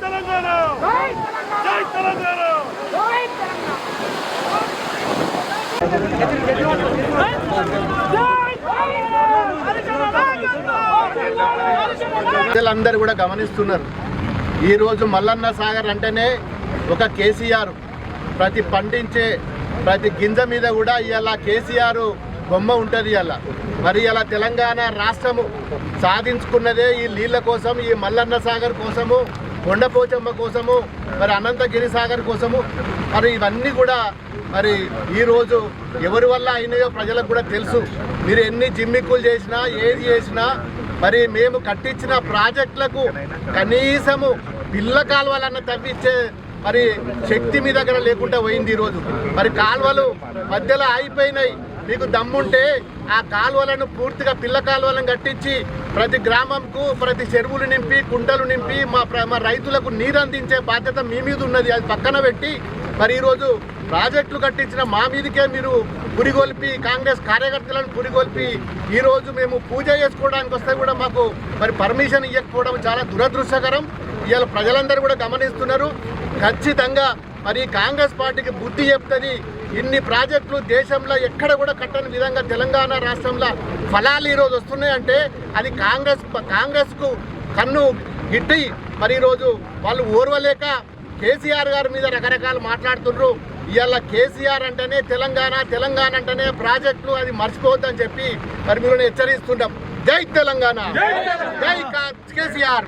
తెలంగాణ! జై తెలంగాణ! ప్రజలందరూ కూడా గమనిస్తున్నారు. ఈరోజు మల్లన్న సాగర్ అంటేనే ఒక కేసీఆర్. ప్రతి పండించే ప్రతి గింజ మీద కూడా ఇవాళ కేసీఆర్ బొమ్మ ఉంటుంది ఇవాళ. మరి ఇలా తెలంగాణ రాష్ట్రము సాధించుకున్నదే ఈ నీళ్ళ కోసం ఈ మల్లన్న సాగర్ కోసము కొండపోచమ్మ కోసము మరి అనంతగిరి సాగర్ కోసము మరి ఇవన్నీ కూడా మరి ఈరోజు ఎవరి వల్ల అయినాయో ప్రజలకు కూడా తెలుసు. మీరు ఎన్ని జిమ్మిక్కులు చేసినా ఏది చేసినా మరి మేము కట్టించిన ప్రాజెక్టులకు కనీసము పిల్ల కాలువలన్న తవ్వించే మరి శక్తి మీ దగ్గర లేకుండా పోయింది ఈరోజు. మరి కాలువలు మధ్యలో ఆగిపోయినాయి. మీకు దమ్ముంటే ఆ కాలువలను పూర్తిగా పిల్ల కాలువలను కట్టించి ప్రతి గ్రామంకు ప్రతి చెరువులు నింపి కుంటలు నింపి మా ప్ర- మా రైతులకు నీరు అందించే బాధ్యత మీ మీద ఉన్నది. అది పక్కన పెట్టి మరి ఈరోజు ప్రాజెక్టులు కట్టించిన మా మీదకే మీరు పురిగొల్పి కాంగ్రెస్ కార్యకర్తలను పురిగొల్పి ఈరోజు మేము పూజ చేసుకోవడానికి వస్తే కూడా మాకు మరి పర్మిషన్ ఇవ్వకపోవడం చాలా దురదృష్టకరం. ఇవాళ ప్రజలందరూ కూడా గమనిస్తున్నారు. ఖచ్చితంగా మరి కాంగ్రెస్ పార్టీకి బుద్ధి చెప్తుంది ఇన్ని ప్రాజెక్టులు దేశంలో ఎక్కడ కూడా కట్టని విధంగా తెలంగాణ రాష్ట్రంలో ఫలాలు ఈరోజు వస్తున్నాయంటే అది కాంగ్రెస్ కాంగ్రెస్కు కన్ను గిట్టి మరి ఈరోజు వాళ్ళు ఓర్వలేక కేసీఆర్ గారి మీద రకరకాలు మాట్లాడుతున్నారు ఇవాళ కేసీఆర్ అంటేనే తెలంగాణ తెలంగాణ అంటేనే ప్రాజెక్టులు అది మర్చిపోవద్దని చెప్పి మరి మీరు హెచ్చరిస్తున్నాం జై తెలంగాణ. జై కేసీఆర్.